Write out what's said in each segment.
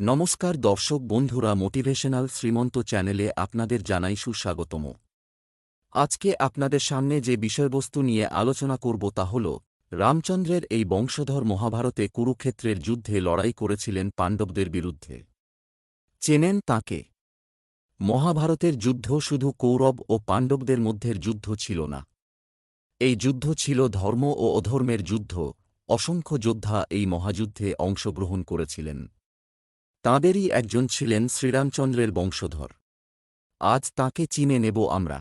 নমস্কার দর্শক বন্ধুরা মোটিভেশনাল শ্রীমন্ত চ্যানেলে আপনাদের জানাই সুস্বাগতম। আজকে আপনাদের সামনে যে বিষয়বস্তু নিয়ে আলোচনা করব তা হল, রামচন্দ্রের এই বংশধর মহাভারতে কুরুক্ষেত্রের যুদ্ধে লড়াই করেছিলেন পাণ্ডবদের বিরুদ্ধে। চেনেন তাকে? মহাভারতের যুদ্ধ শুধু কৌরব ও পাণ্ডবদের মধ্যের যুদ্ধ ছিল না। এই যুদ্ধ ছিল ধর্ম ও অধর্মের যুদ্ধ, অসংখ্য যোদ্ধা এই মহাযুদ্ধে অংশগ্রহণ করেছিলেন। তাঁদেরই একজন ছিলেন শ্রীরামচন্দ্রের বংশধর। আজ তাকে চিনে নেব আমরা।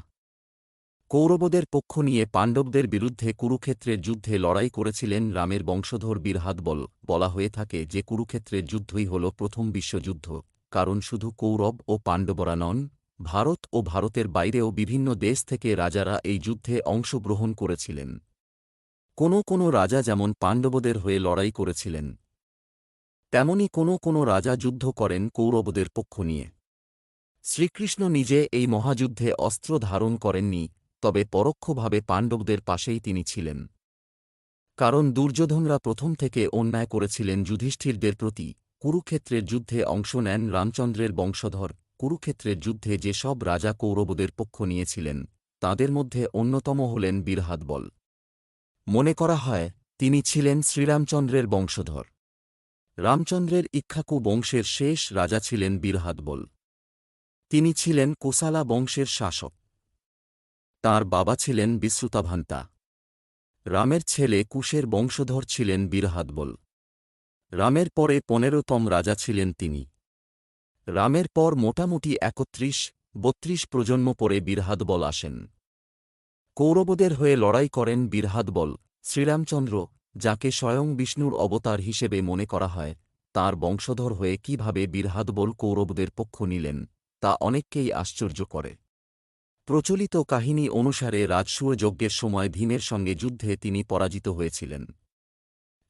কৌরবদের পক্ষ নিয়ে পাণ্ডবদের বিরুদ্ধে কুরুক্ষেত্রের যুদ্ধে লড়াই করেছিলেন রামের বংশধর বীরহাদবল বলা হয়ে থাকে যে কুরুক্ষেত্রের যুদ্ধই হল প্রথম বিশ্বযুদ্ধ, কারণ শুধু কৌরব ও পাণ্ডবরা নন, ভারত ও ভারতের বাইরেও বিভিন্ন দেশ থেকে রাজারা এই যুদ্ধে অংশগ্রহণ করেছিলেন। কোনো কোনো রাজা যেমন পাণ্ডবদের হয়ে লড়াই করেছিলেন তেমনি কোনো কোনো রাজা যুদ্ধ করেন কৌরবদের পক্ষ নিয়ে। শ্রীকৃষ্ণ নিজে এই মহাযুদ্ধে অস্ত্র ধারণ করেননি, তবে পরোক্ষভাবে পাণ্ডবদের পাশেই তিনি ছিলেন। কারণ দুর্যোধনরা প্রথম থেকে অন্যায় করেছিলেন যুধিষ্ঠিরদের প্রতি, কুরুক্ষেত্রের যুদ্ধে অংশ নেন রামচন্দ্রের বংশধর, কুরুক্ষেত্রের যুদ্ধে যেসব রাজা কৌরবদের পক্ষ নিয়েছিলেন, তাদের মধ্যে অন্যতম হলেন বীরহাদবল মনে করা হয়, তিনি ছিলেন শ্রীরামচন্দ্রের বংশধর। রামচন্দ্রের ইক্ষাকু বংশের শেষ রাজা ছিলেন বীরহাদবল তিনি ছিলেন কোসালা বংশের শাসক। তার বাবা ছিলেন বিশ্রুতাভান্তা রামের ছেলে কুশের বংশধর ছিলেন বীরহাদবল রামের পরে পনেরোতম রাজা ছিলেন তিনি। রামের পর মোটামুটি একত্রিশ, বত্রিশ প্রজন্ম পরে বীরহাদবল আসেন। কৌরবদের হয়ে লড়াই করেন বীরহাদবল শ্রীরামচন্দ্র যাকে স্বয়ং বিষ্ণুর অবতার হিসেবে মনে করা হয়, তার বংশধর হয়ে কীভাবে বীরহাদবল কৌরবদের পক্ষ নিলেন, তা অনেককেই আশ্চর্য করে। প্রচলিত কাহিনী অনুসারে রাজসূয় যজ্ঞের সময় ভীমের সঙ্গে যুদ্ধে তিনি পরাজিত হয়েছিলেন।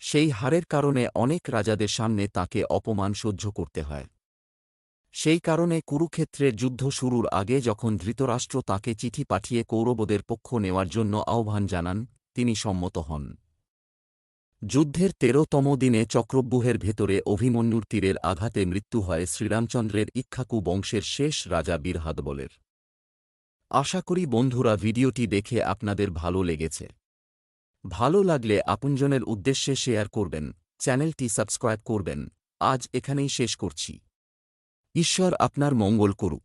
সেই হারের কারণে অনেক রাজাদের সামনে তাকে অপমান সহ্য করতে হয়। সেই কারণে কুরুক্ষেত্রের যুদ্ধ শুরুর আগে যখন ধৃতরাষ্ট্র তাকে চিঠি পাঠিয়ে কৌরবদের পক্ষ নেওয়ার জন্য আহ্বান জানান, তিনি সম্মত হন। যুদ্ধের তেরোতম দিনে চক্রব্যূহের ভেতরে অভিমন্যুর তীরের আঘাতে মৃত্যু হয় শ্রীরামচন্দ্রের ইক্ষাকু বংশের শেষ রাজা বীরহাদবলের। আশা করি বন্ধুরা ভিডিওটি দেখে আপনাদের ভালো লেগেছে। ভালো লাগলে আপনজনের উদ্দেশ্যে শেয়ার করবেন, চ্যানেলটি সাবস্ক্রাইব করবেন। আজ এখানেই শেষ করছি। ঈশ্বর আপনার মঙ্গল করুক।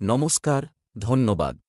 নমস্কার, ধন্যবাদ।